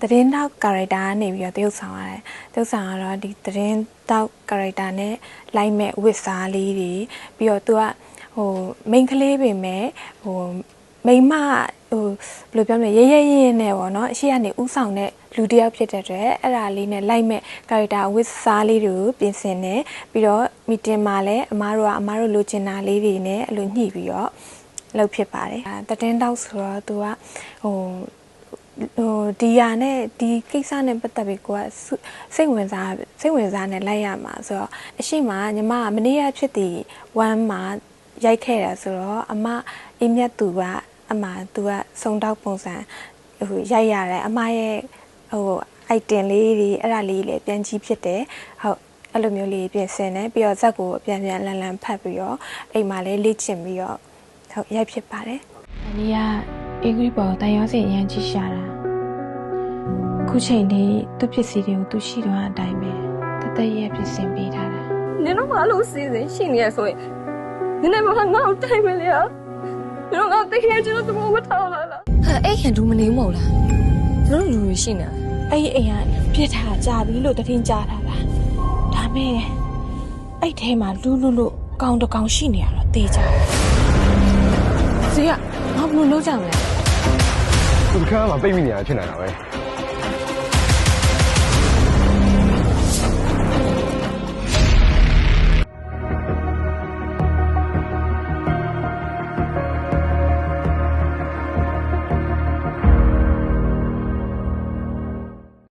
သတင်းတောက် character ကနေပြီးတော့တရုပ်ဆောင်ရတယ်တရုပ်ဆောင်ကတော့ဒီသတင်းတောက် character နဲ့လိုက်မဲ့ဝစ်စားလေးတွေပြီးတော့သူကဟို main ကလေးပင်မဲ့ဟိုမိန်းမဟိုဘယ်လိုပြောမလဲရဲရဲရဲရဲနဲ့ပေါ့နော်အရှိကနေဥဆောင်တဲ့လူတစ်ယောက်ဖြစ်တဲ့အတွက်အဲ့ဒါလေးနဲ့လိုက်မဲ့ character ဝစ်စားလေးတွေကိုပြင်ဆင်တယ်ပြီးတော့ meeting မှာလည်းအမားတို့ကအမားတို့လိုချင်တာလေးတွေနဲ့အဲ့လိုညှိပြီးတော့လုပ်ဖြစ်ပါတယ်အဲတတင်းတောက်ဆိုတော့သူကဟို ဟိုဒီယာနဲ့ဒီကိစ္စနဲ့ပတ်သက်ပြီးကိုကစုစိတ်ဝင်စားစိတ်ဝင်စားနဲ့လိုက်ရမှာဆိုတော့အရှိမညီမကမနေ့ကဖြစ်တည်1မှာရိုက်ခဲ့တာဆိုတော့အမအင်းမြတ်သူကအမသူကစုံတောက်ပုံစံဟိုရိုက်ရတယ်အမရဲ့ဟို item လေးတွေအဲ့ဒါလေးလည်းပြန်ကြည့်ဖြစ်တယ်ဟုတ်အဲ့လိုမျိုးလေးပြင်ဆင်တယ်ပြီးတော့ဇက်ကိုပြန်ပြန်လန်လန်ဖတ်ပြီးတော့အိမ်မှာလည်းလေ့ကျင့်ပြီးတော့ဟုတ်ရိုက်ဖြစ်ပါတယ်။အနီးကအင်္ဂလိပ်ပေါ်တန်ရောစင်အရန်ကြီးရှာတာ။အ ခုချိန်ထိသူ့ပစ္စည်းတွေကိုသူရှိတော့အတိုင်းပဲတသက်ရဲ့ပြင်ဆင်ပေးထားတာနင်တို့ဘာလို့စီစဉ်ရှိနေရဆိုရင်နင်တို့ဘာငါ့ကိုတိုင်မလဲอ่ะနင်တို့ငါတကယ်ကျွန်တော်သဘောမထားလာလားဟာအဲ့ခင်ဒူမနေမဟုတ်လားကျွန်တော်လူတွေရှိနေတယ်။အဲ့ဒီအိမ်ကပြစ်ထားကြပြီလို့တထင်ကြားထားတာ။ဒါမဲ့အဲ့ထဲမှာလူလူလူကောင်တကောင်ရှိနေရတော့တေးကြတယ်။ဇေယငါဘယ်လိုလုပ်ကြမလဲသူကမ်းမှာပိတ်မိနေတာဖြစ်နေတာပဲ